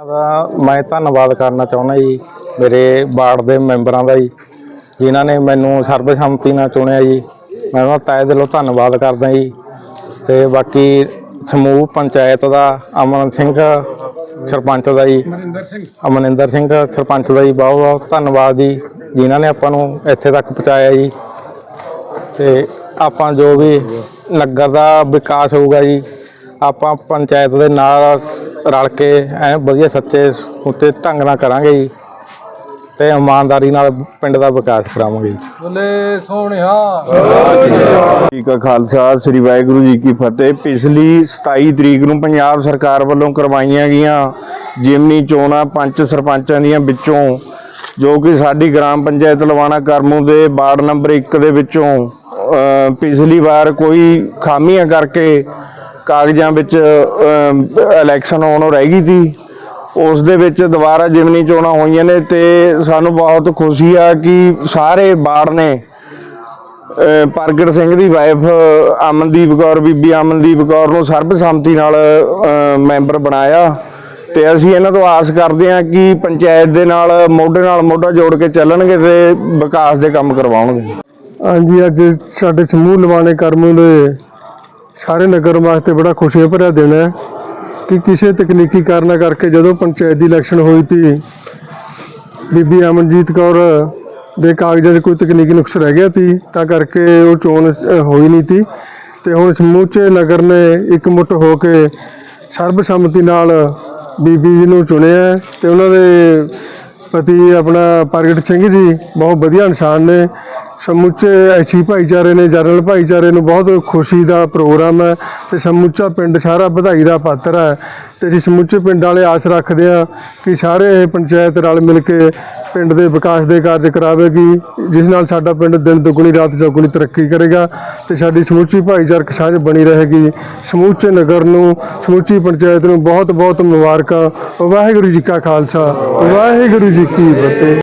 ਦਾ ਮੈਂ ਧੰਨਵਾਦ ਕਰਨਾ ਚਾਹੁੰਦਾ ਜੀ ਮੇਰੇ ਵਾਰਡ ਦੇ ਮੈਂਬਰਾਂ ਦਾ ਜੀ ਜਿਨ੍ਹਾਂ ਨੇ ਮੈਨੂੰ ਸਰਬਸੰਮਤੀ ਨਾਲ ਚੁਣਿਆ ਜੀ। ਮੈਂ ਉਹਨਾਂ ਦਾ ਤਹਿ ਦਿਲੋਂ ਧੰਨਵਾਦ ਕਰਦਾ ਜੀ। ਤੇ ਬਾਕੀ ਸਮੂਹ ਪੰਚਾਇਤ ਦਾ ਅਮਨ ਸਿੰਘ ਸਰਪੰਚ ਦਾ ਜੀ। ਅਮਨਿੰਦਰ ਸਿੰਘ ਸਰਪੰਚ ਦਾ ਜੀ ਬਹੁਤ ਬਹੁਤ ਧੰਨਵਾਦ ਜੀ ਜਿਨ੍ਹਾਂ ਨੇ ਆਪਾਂ ਨੂੰ ਇੱਥੇ ਤੱਕ ਪਹੁੰਚਾਇਆ ਜੀ। ਤੇ ਆਪਾਂ ਜੋ ਵੀ ਨਗਰ ਦਾ ਵਿਕਾਸ ਹੋਊਗਾ ਜੀ ਆਪਾਂ ਪੰਚਾਇਤ ਦੇ ਨਾਲ ਰਲ ਕੇ ਐ ਵਧੀਆ ਸੱਚੇ ਉੱਤੇ ਢੰਗ ਨਾਲ ਕਰਾਂਗੇ ਜੀ ਤੇ ਇਮਾਨਦਾਰੀ ਨਾਲ ਪਿੰਡ ਦਾ ਵਿਕਾਸ ਕਰਾਵਾਂਗੇ ਜੀ। ਬੋਲੇ ਸੋਹਣਿਆ। ਜੀ ਕਾ ਖਾਲਸਾ ਸ੍ਰੀ ਵਾਹਿਗੁਰੂ ਜੀ ਕੀ ਫਤਿਹ। ਪਿਛਲੀ 27 ਤਰੀਕ ਨੂੰ ਪੰਜਾਬ ਸਰਕਾਰ ਵੱਲੋਂ ਕਰਵਾਈਆਂ ਗਈਆਂ ਜਿਮਨੀ ਚੋਣਾਂ ਪੰਚ ਸਰਪੰਚਾਂ ਦੀਆਂ ਵਿੱਚੋਂ ਜੋ ਕਿ ਸਾਡੀ ਗ੍ਰਾਮ ਪੰਚਾਇਤ ਲਵਾਣਾ ਕਰਮੂ ਦੇ ਵਾਰਡ ਨੰਬਰ 1 ਦੇ ਵਿੱਚੋਂ ਪਿਛਲੀ ਵਾਰ ਕੋਈ ਖਾਮੀਆਂ ਕਰਕੇ ਕਾਗਜ਼ਾਂ ਵਿੱਚ ਇਲੈਕਸ਼ਨ ਹੋਣੋਂ ਰਹਿ ਗਈ ਸੀ। ਉਸ ਦੇ ਵਿੱਚ ਦੁਬਾਰਾ ਜਿਮਨੀ ਚੋਣਾਂ ਹੋਈਆਂ ਨੇ ਤੇ ਸਾਨੂੰ ਬਹੁਤ ਖੁਸ਼ੀ ਆ ਕਿ ਸਾਰੇ ਵਾਰਡ ਨੇ ਪ੍ਰਗਟ ਸਿੰਘ ਦੀ ਵਾਈਫ ਅਮਨਦੀਪ ਕੌਰ, ਬੀਬੀ ਅਮਨਦੀਪ ਕੌਰ ਨੂੰ ਸਰਬਸੰਮਤੀ ਨਾਲ ਮੈਂਬਰ ਬਣਾਇਆ। ਤੇ ਅਸੀਂ ਇਹਨਾਂ ਤੋਂ ਆਸ ਕਰਦੇ ਹਾਂ ਕਿ ਪੰਚਾਇਤ ਦੇ ਨਾਲ, ਮੋਢੇ ਨਾਲ ਮੋਢਾ ਜੋੜ ਕੇ ਚੱਲਣਗੇ ਤੇ ਵਿਕਾਸ ਦੇ ਕੰਮ ਕਰਵਾਉਣਗੇ। ਹਾਂਜੀ, ਅੱਜ ਸਾਡੇ ਸਮੂਹ ਲਵਾਣੇ ਕਰਮ ਦੇ ਸਾਰੇ ਨਗਰ ਵਾਸਤੇ ਬੜਾ ਖੁਸ਼ੀ ਭਰਿਆ ਦਿਨ ਹੈ ਕਿ ਕਿਸੇ ਤਕਨੀਕੀ ਕਾਰਨਾਂ ਕਰਕੇ ਜਦੋਂ ਪੰਚਾਇਤ ਦੀ ਇਲੈਕਸ਼ਨ ਹੋਈ ਤੀ, ਬੀਬੀ ਅਮਨਜੀਤ ਕੌਰ ਦੇ ਕਾਗਜ਼ਾਂ 'ਚ ਕੋਈ ਤਕਨੀਕੀ ਨੁਕਸ ਰਹਿ ਗਿਆ ਤੀ, ਤਾਂ ਕਰਕੇ ਉਹ ਚੋਣ ਹੋਈ ਨਹੀਂ ਤੀ ਤੇ ਹੁਣ ਸਮੂਚੇ ਨਗਰ ਨੇ ਇਕਮੁੱਠ ਹੋ ਕੇ ਸਰਬਸੰਮਤੀ ਨਾਲ ਬੀਬੀ ਜੀ ਨੂੰ ਚੁਣਿਆ ਹੈ ਤੇ ਉਹਨਾਂ ਦੇ ਪਤੀ ਆਪਣਾ ਪ੍ਰਗਟ ਸਿੰਘ ਜੀ ਬਹੁਤ ਵਧੀਆ ਇਨਸਾਨ ਨੇ ਸਮੁੱਚੇ ਐਸੀ ਭਾਈਚਾਰੇ ਨੇ, ਜਨਰਲ ਭਾਈਚਾਰੇ ਨੂੰ ਬਹੁਤ ਖੁਸ਼ੀ ਦਾ ਪ੍ਰੋਗਰਾਮ ਹੈ ਤੇ ਸਮੁੱਚਾ ਪਿੰਡ ਸਾਰਾ ਵਧਾਈ ਦਾ ਪਾਤਰ ਹੈ ਤੇ ਅਸੀਂ ਸਮੁੱਚੇ ਪਿੰਡ ਵਾਲੇ ਆਸ ਰੱਖਦੇ ਹਾਂ ਕਿ ਸਾਰੇ ਇਹ ਪੰਚਾਇਤ ਰਲ ਮਿਲ ਕੇ ਪਿੰਡ ਦੇ ਵਿਕਾਸ ਦੇ ਕਾਰਜ ਕਰਾਵੇਗੀ, ਜਿਸ ਨਾਲ ਸਾਡਾ ਪਿੰਡ ਦਿਨ ਦੁਗਣੀ, ਰਾਤ ਚੌਗੁਣੀ ਤਰੱਕੀ ਕਰੇਗਾ ਤੇ ਸਾਡੀ ਸਮੁੱਚੀ ਭਾਈਚਾਰਕ ਸਾਂਝ ਬਣੀ ਰਹੇਗੀ। ਸਮੁੱਚੇ ਨਗਰ ਨੂੰ, ਸਮੁੱਚੀ ਪੰਚਾਇਤ ਨੂੰ ਬਹੁਤ ਬਹੁਤ ਮੁਬਾਰਕਾਂ। ਵਾਹਿਗੁਰੂ ਜੀ ਕਾ ਖਾਲਸਾ, ਵਾਹਿਗੁਰੂ ਜੀ ਕੀ ਫਤਿਹ।